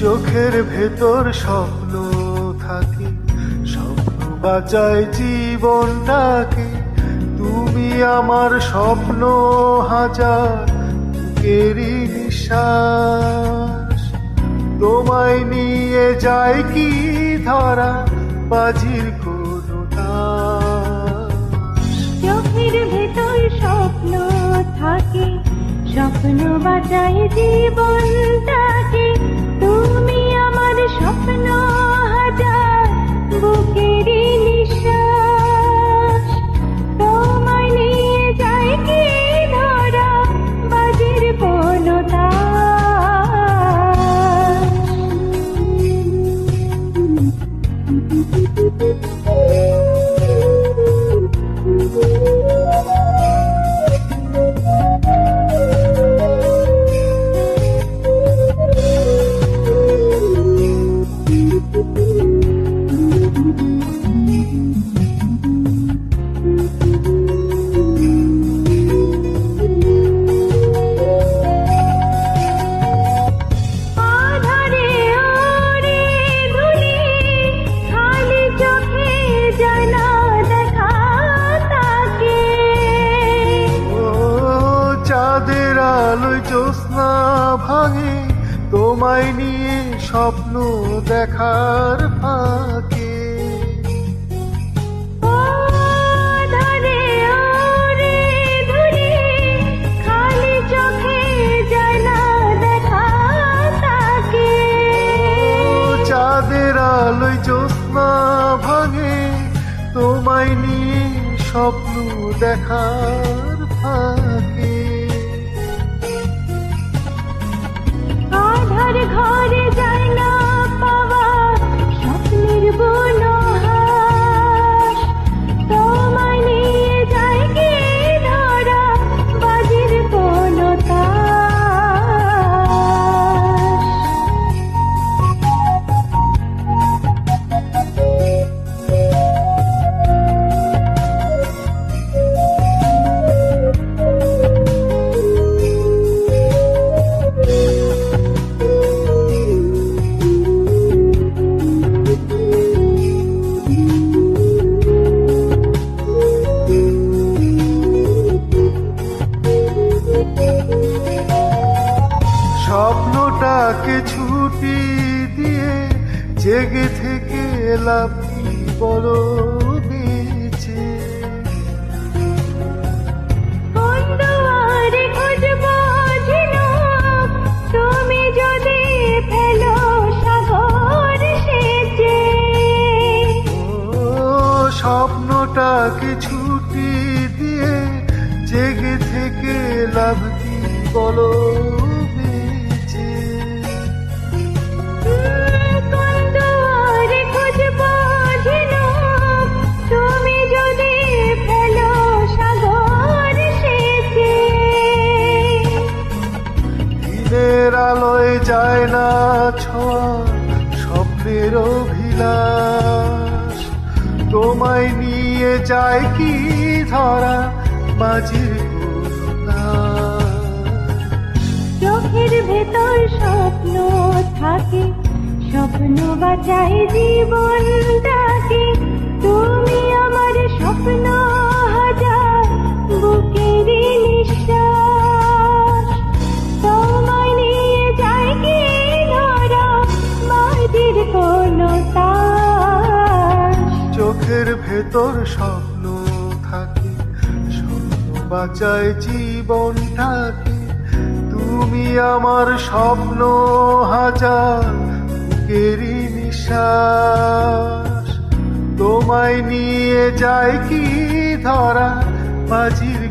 চোখের ভেতর স্বপ্ন থাকে, স্বপ্ন বাঁচায় জীবনটাকে তুমি আমার স্বপ্ন হাজার নিঃশ্বাস। তোমায় নিয়ে যায় কি ধরা, বাজির কোনো চোখের ভেতর স্বপ্ন থাকে, স্বপ্ন বাঁচায় জীবনটাকে আলোয় জ্যোৎস্না ভাঙে তোমায় নিয়ে স্বপ্ন দেখার ফাঁকে। চাঁদের আলোয় জ্যোৎস্না ভাঙে তোমায় নিয়ে স্বপ্ন দেখার ফাঁকে। ঘরে দুয়ারে খুঁজবো ঝিনুক তুমি যদি ফেলো সাগর সেচে ও স্বপ্নটাকে ছুটি দিয়ে জেগে থেকে লাভ কি বলো? যায় না ছোঁয়া স্বপ্নের অভিলাষ তোমায় নিয়ে যায় কি ধরা তাস। চোখের ভেতর স্বপ্ন থাকে, স্বপ্ন বাঁচায় জীবনটাকে তুমি আমার স্বপ্ন চোখের ভেতর স্বপ্ন থাকে, স্বপ্ন বাঁচায় জীবনটাকে। তুমি আমার স্বপ্ন হাজার, বুকেরই নিঃশ্বাস। তোমায় নিয়ে যায় কি ধরা বাজির